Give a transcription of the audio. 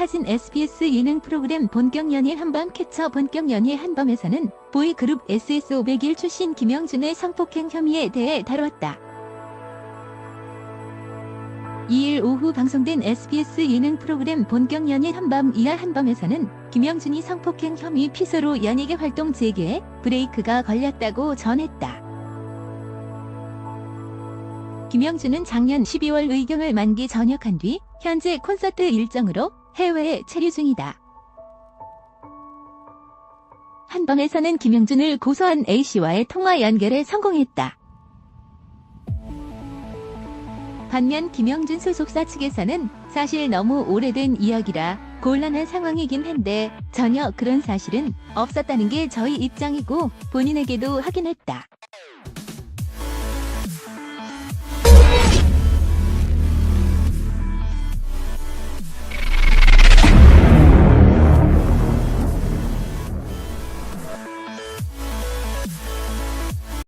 타진 SBS 예능 프로그램 본격 연애 한밤 캡처 본격 연애 한밤에서는 보이그룹 SS501 출신 김영준의 성폭행 혐의에 대해 다뤘다. 2일 오후 방송된 SBS 예능 프로그램 본격 연애 한밤 이하 한밤에서는 김영준이 성폭행 혐의 피소로 연예계 활동 재개에 브레이크가 걸렸다고 전했다. 김영준은 작년 12월 의경을 만기 전역한 뒤 현재 콘서트 일정으로 해외에 체류 중이다. 한밤에서는 김영준을 고소한 A씨와의 통화 연결에 성공했다. 반면 김영준 소속사 측에서는 사실 너무 오래된 이야기라 곤란한 상황이긴 한데 전혀 그런 사실은 없었다는 게 저희 입장이고 본인에게도 확인했다.